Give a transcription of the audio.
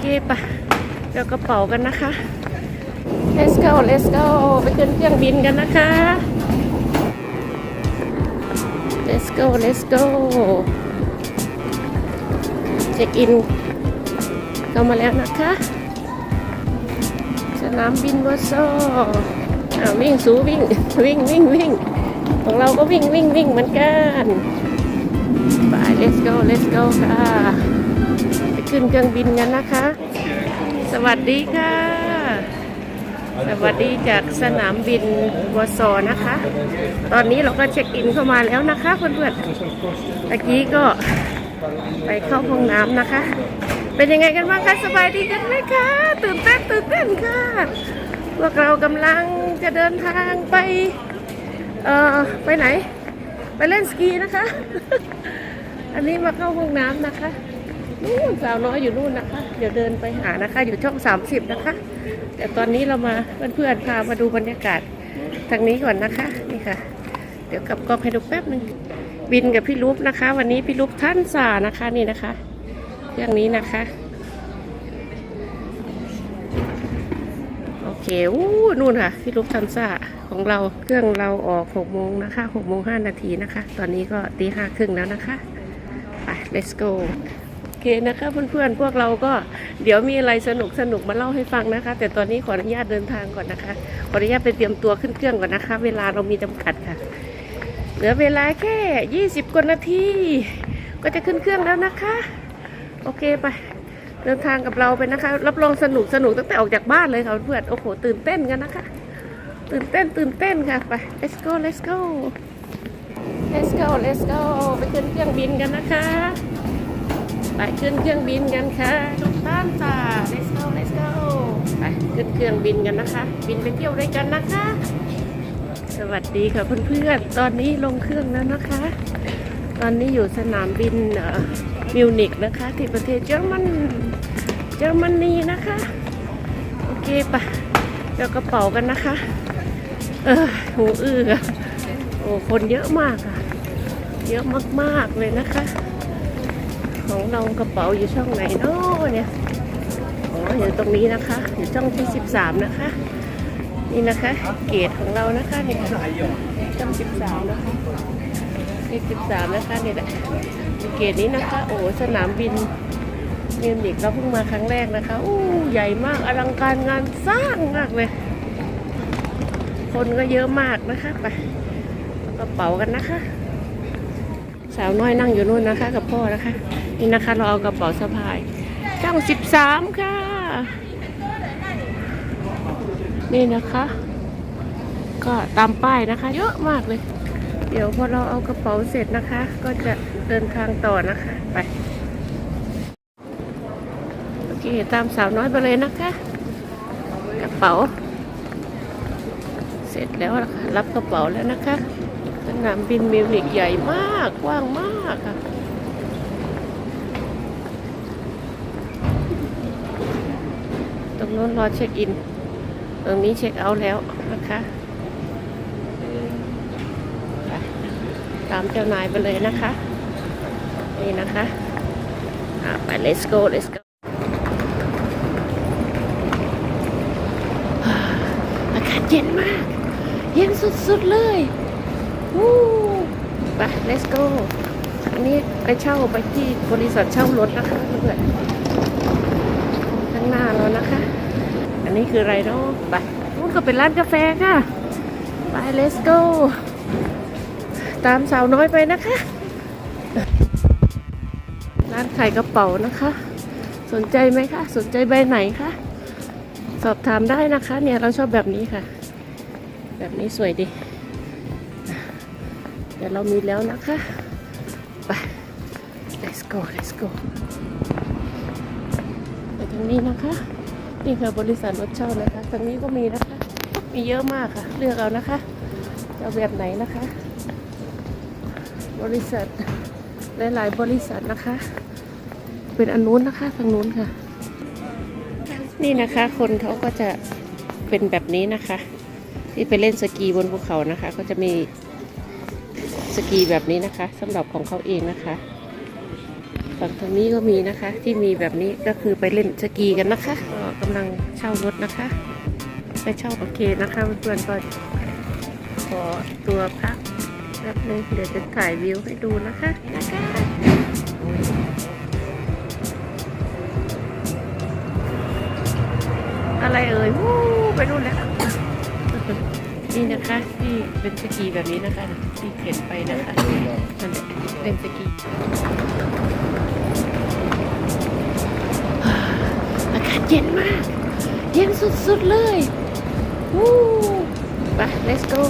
เคปะเดี๋ยวกระเป๋ากันนะคะ let's go let's go ไปขึ้นเครื่องบินกันนะคะ let's go let's go เช็คอินเข้ามาแล้วนะคะ สนามบินวอซอ่าวิ่งสูวิ่งวิ่งวิ่งวิ่งของเราก็วิ่งวิ่งวิ่งเหมือนกันไป let's go let's go ค่ะ ขึ้นเครื่องบินกันนะคะ สวัสดีค่ะ สวัสดีจากสนามบินวอร์ซอ์นะคะ ตอนนี้เราก็เช็คอินเข้ามาแล้วนะคะเพื่อนๆตะกี้ก็ไปเข้าห้องน้ำนะคะ เป็นยังไงกันบ้างคะสบายดีกันไหมคะ ตื่นเต้นตื่นเต้นค่ะ พวกเรากำลังจะเดินทางไป เอ่อ ไปไหน ไปเล่นสกีนะคะ อันนี้มาเข้าห้องน้ำนะคะ นู่นสาวน้อยอยู่นู่นนะคะ เดี๋ยวเดินไปหานะคะ อยู่ช่อง 30 นะคะ แต่ตอนนี้เรามาเพื่อนๆพามาดูบรรยากาศทางนี้ก่อนนะคะนี่ค่ะ เดี๋ยวกลับกล้องให้ดูแป๊บหนึ่งบินกับพี่ลูกนะคะ วันนี้พี่ลูกท่านสานะคะนี่นะคะเครื่องนี้นะคะโอเคอู้นู่นค่ะพี่ลูกทันซ่าของเราเครื่องเราออก6โมงนะคะ6โมง5นาทีนะคะ ตอนนี้ก็ตีห้าครึ่งแล้วนะคะไป let's go เคนะคะเพื่อนๆพวกเราก็เดี๋ยวมีอะไรสนุกสนุกมาเล่าให้ฟังนะคะ แต่ตอนนี้ขออนุญาตเดินทางก่อนนะคะ ขออนุญาตไปเตรียมตัวขึ้นเครื่องก่อนนะคะ เวลาเรามีจำกัดค่ะ เหลือเวลาแค่ 20กว่านาทีก็จะขึ้นเครื่องแล้วนะคะ โอเคไป เดินทางกับเราไปนะคะ รับรองสนุกสนุกตั้งแต่ออกจากบ้านเลยค่ะเพื่อนโอ้โหตื่นเต้นกันนะคะ ตื่นเต้นตื่นเต้นค่ะไป let's go let's go let's go let's go ไปขึ้นเครื่องบินกันนะคะ ไปขึ้นเครื่องบินกันค่ะทุกท่านจ้า let's go let's go ไปขึ้นเครื่องบินกันนะคะ บินไปเที่ยวด้วยกันนะคะ สวัสดีค่ะเพื่อนๆ ตอนนี้ลงเครื่องแล้วนะคะ ตอนนี้อยู่สนามบินเอ่อมิวนิกนะคะ ที่ประเทศเยอรมันเยอรมนีนะคะ โอเคปะเดี๋ยวกระเป๋ากันนะคะ เออหูอื้ออะโอ้คนเยอะมากอะเยอะมากๆเลยนะคะ ของเรากระเป๋าอยู่ช่องไหนเนาะเนี่ยอ๋ออยู่ตรงนี้นะคะ อยู่ช่องที่ 13 นะคะ นี่นะคะ เกตของเรานะคะนี่ค่ะช่อง13 นะคะเลข13 นะคะเนี่แหละเกตนี้นะคะ โอ้สนามบินเมิวนิกเราเพิ่งมาครั้งแรกนะคะอู้ใหญ่มากอลังการงานสร้างมากเลย คนก็เยอะมากนะคะไปกระเป๋ากันนะคะ สาวน้อยนั่งอยู่นู่นนะคะ กับพ่อนะคะ นี่นะคะเราเอากระเป๋าสะพายช่องสิบสามค่ะ นี่นะคะ ก็ตามป้ายนะคะ เยอะมากเลย เดี๋ยวพอเราเอากระเป๋าเสร็จนะคะ ก็จะเดินทางต่อนะคะไปโอเคตามสาวน้อยไปเลยนะคะ กระเป๋า เสร็จแล้วล่ะค่ะรับกระเป๋าแล้วนะคะ นามบินมิวนิกใหญ่มากกว้างมากค่ะตรงโน้นรอเช็คอิน ตรงนี้เช็คเอาท์แล้วนะคะ ตามเจ้านายไปเลยนะคะ นี่นะคะไป let's go let's go อากาศเย็นมาก เย็นสุดๆเลย ไป let's go อันนี้ไปเช่าไปที่บริษัทเช่ารถนะคะเพื่อนข้างหน้าเรานะคะ อันนี้คืออะไรเนาะไปนู่นก็เป็นร้านกาแฟค่ะ ไป let's go ตามสาวน้อยไปนะคะ ร้านขายกระเป๋านะคะ สนใจไหมคะ สนใจใบไหนคะ สอบถามได้นะคะ เนี่ยเราชอบแบบนี้ค่ะ แบบนี้สวยดี เดี๋ยวเรามีแล้วนะคะไป let's go let's go ไปทางนี้นะคะนี่ค่ะบริษัทรถเช่านะคะทางนี้ก็มีนะคะ มีเยอะมากค่ะ เลือกเอานะคะจะแบบไหนนะคะ บริษัทหลายๆบริษัทนะคะ เป็นอันนู้นนะคะทางนู้นค่ะ นี่นะคะคนเขาก็จะเป็นแบบนี้นะคะ ที่ไปเล่นสกีบนภูเขานะคะ ก็จะมี สกีแบบนี้นะคะสำหรับของเขาเองนะคะฝั่งทางนี้ก็มีนะคะ ที่มีแบบนี้ก็คือไปเล่นสกีกันนะคะก็กำลังเช่ารถนะคะไปเช่าโอเคนะคะเพื่อนๆก็ขอตัวพักแป๊บนึงเดี๋ยวจะถ่ายวิวให้ดูนะคะนะคะอะไรเอ่ยวู้ไปนู่นแล้ว นี่นะคะที่เป็นสกีแบบนี้นะคะที่เข็นไปนะคะมันเล่นสกีอากาศเย็นมาก เย็นสุดๆเลยวู้ไป let's go